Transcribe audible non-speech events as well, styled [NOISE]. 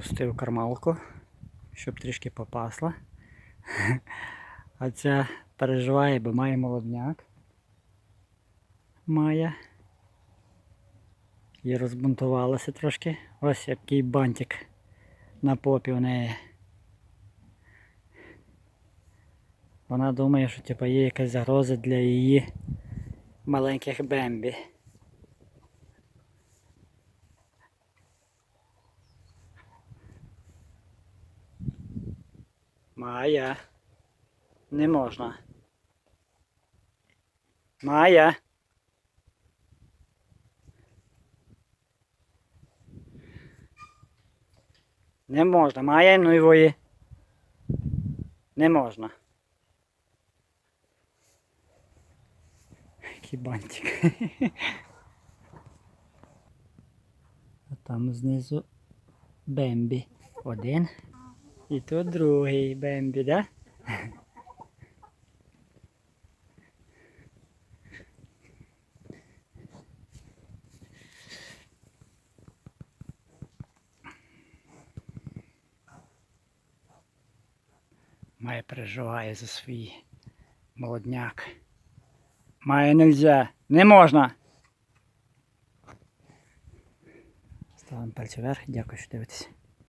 Пустив кармалку, щоб трішки попасла. [LAUGHS] А ця переживає, бо має молодняк. Має. І розбунтувалася трошки. Ось який бантик на попі у неї. Вона думає, що типу, є якась загроза для її маленьких бембі. Майя. Не можна. Майя. Не можна. Майя, ну і вої. Не можна. Який. [LAUGHS] А там знизу Бембі. Один. І тут другий Бембі, да? Має переживає за свій молодняк. Має нельзя. Не можна. Ставимо пальці вверх. Дякую, що дивитесь.